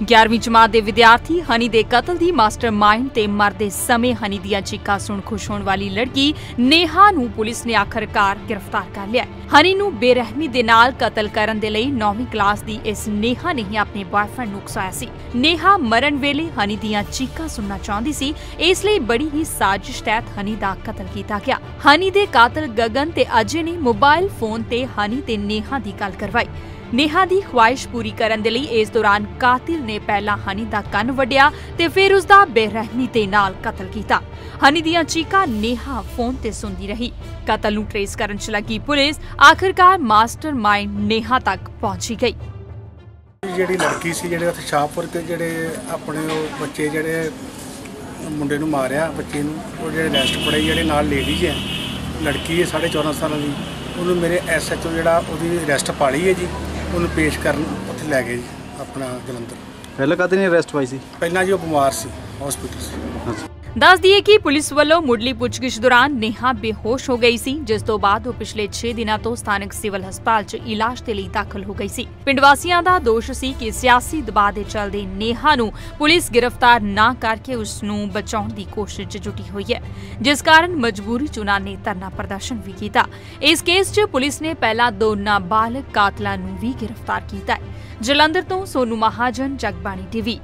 11ਵੀਂ ਜਮਾਤ ਦੇ ਵਿਦਿਆਰਥੀ ਹਨੀ ਦੇ ਕਤਲ ਦੀ ਮਾਸਟਰਮਾਈਂਡ ਤੇ ਮਰਦੇ ਸਮੇਂ ਹਨੀ ਦੀਆਂ ਚੀਕਾਂ ਸੁਣ ਖੁਸ਼ ਹੋਣ ਵਾਲੀ ਲੜਕੀ ਨੇਹਾ ਨੂੰ ਪੁਲਿਸ ਨੇ ਆਖਰਕਾਰ ਗ੍ਰਿਫਤਾਰ ਕਰ ਲਿਆ ਹਨੀ ਨੂੰ ਬੇਰਹਿਮੀ ਦੇ ਨਾਲ ਕਤਲ ਕਰਨ ਦੇ ਲਈ 9ਵੀਂ ਕਲਾਸ ਦੀ ਇਸ ਨੇਹਾ ਨੇ ਹੀ ਆਪਣੇ ਬॉयਫ੍ਰੈਂਡ ਨੂੰ ਉਕਸਾਇਆ ਸੀ। ਨੇਹਾ ਮਰਨ ਵੇਲੇ ਹਨੀ ਦੀਆਂ ਚੀਕਾਂ ਸੁਣਨਾ ਚਾਹੁੰਦੀ ਸੀ, ਇਸ ਲਈ ਬੜੀ ਹੀ ਸਾਜ਼ਿਸ਼ ਤਹਿਤ ਹਨੀ ਦਾ ਕਤਲ ਕੀਤਾ ਗਿਆ। ਹਨੀ ਦੇ ਕਾਤਲ ਗਗਨ ਤੇ ਅਜੇ ਨੇ ਮੋਬਾਈਲ ਫੋਨ ਤੇ ਹਨੀ ਤੇ ਨੇਹਾ ਦੀ ਗੱਲ ਕਰਵਾਈ। ਨੇਹਾ ਦੀ ਖੁਆਇਸ਼ ਪੂਰੀ ਕਰਨ ਦੇ ਲਈ ਇਸ ਦੌਰਾਨ ਕਾਤਿਲ ਨੇ ਪਹਿਲਾਂ ਹਨੀ ਦਾ ਕੰਨ ਵੱਢਿਆ ਤੇ ਫਿਰ ਉਸ ਦਾ ਬੇਰਹਿਮੀ ਦੇ ਨਾਲ ਕਤਲ ਕੀਤਾ। ਹਨੀ ਦੀਆਂ ਚੀਕਾਂ ਨੇਹਾ ਫੋਨ ਤੇ ਸੁਣਦੀ ਰਹੀ। ਕਤਲ ਨੂੰ ਟ੍ਰੇਸ ਕਰਨ ਚ ਲੱਗੀ ਪੁਲਿਸ ਆਖਰਕਾਰ ਮਾਸਟਰਮਾਈਂਡ ਨੇਹਾ ਤੱਕ ਪਹੁੰਚੀ ਗਈ। ਜਿਹੜੀ ਲੜਕੀ ਸੀ, ਜਿਹੜੇ ਉੱਥੇ ਸ਼ਾਹਪੁਰ ਤੇ ਜਿਹੜੇ ਆਪਣੇ ਉਹ ਬੱਚੇ ਜਿਹੜੇ ਮੁੰਡੇ ਨੂੰ ਮਾਰਿਆ ਬੱਚੇ ਨੂੰ, ਉਹ ਜਿਹੜੇ ਰੈਸਟ ਪੜੇ ਜਿਹੜੇ ਨਾਲ ਲੇਡੀਜ਼ ਹੈ, ਲੜਕੀ ਹੈ 14.5 ਸਾਲਾਂ ਦੀ, ਉਹਨੂੰ ਮੇਰੇ ਐਸਐਚਓ ਜਿਹੜਾ ਉਹਦੀ ਰੈਸਟ ਪਾਲੀ ਹੈ ਜੀ। ਉਹਨੂੰ ਪੇਸ਼ ਕਰਨ ਉੱਥੇ ਲੈ ਗਏ ਜੀ ਆਪਣਾ ਜਲੰਧਰ। ਪਹਿਲਾਂ ਕਦੇ ਨਹੀਂ ਅਰੈਸਟ ਪਾਈ ਸੀ? ਪਹਿਲਾਂ ਜੀ ਉਹ ਬਿਮਾਰ ਸੀ ਹਸਪੀਟਲ ਅੱਛਾ। ਦੱਸ ਦਈਏ ਕਿ ਪੁਲਿਸ ਵੱਲੋਂ ਮੁੱਢਲੀ ਪੁੱਛਗਿੱਛ ਦੌਰਾਨ ਨੇਹਾ ਬੇਹੋਸ਼ ਹੋ ਗਈ ਸੀ, ਜਿਸ ਤੋਂ ਬਾਅਦ ਉਹ ਪਿਛਲੇ 6 ਦਿਨਾਂ ਤੋਂ ਸਥਾਨਕ ਸਿਵਲ ਹਸਪਤਾਲ 'ਚ ਇਲਾਜ ਦੇ ਲਈ ਦਾਖਲ ਹੋ ਗਈ ਸੀ। ਪਿੰਡ ਵਾਸੀਆਂ ਦਾ ਦੋਸ਼ ਸੀ ਕਿ ਸਿਆਸੀ ਦਬਾਅ ਦੇ ਚੱਲਦੇ ਨੇਹਾ ਨੂੰ ਪੁਲਿਸ ਗ੍ਰਿਫਤਾਰ ਨਾ ਕਰਕੇ ਉਸ ਨੂੰ ਬਚਾਉਣ ਦੀ ਕੋਸ਼ਿਸ਼ 'ਚ ਜੁਟੀ ਹੋਈ ਹੈ, ਜਿਸ ਕਾਰਨ ਮਜਬੂਰੀ 'ਚ ਉਨ੍ਹਾਂ ਨੇ ਧਰਨਾ ਪ੍ਰਦਰਸ਼ਨ ਵੀ ਕੀਤਾ। ਇਸ ਕੇਸ 'ਚ ਪੁਲਿਸ ਨੇ ਪਹਿਲਾਂ ਦੋ ਨਾਬਾਲਗ ਕਾਤਲਾਂ ਨੂੰ ਵੀ ਗ੍ਰਿਫਤਾਰ ਕੀਤਾ ਹੈ। ਜਲੰਧਰ ਤੋਂ ਸੋਨੂ ਮਹਾਜਨ, ਜਗਬਾਣੀ ਟੀਵੀ।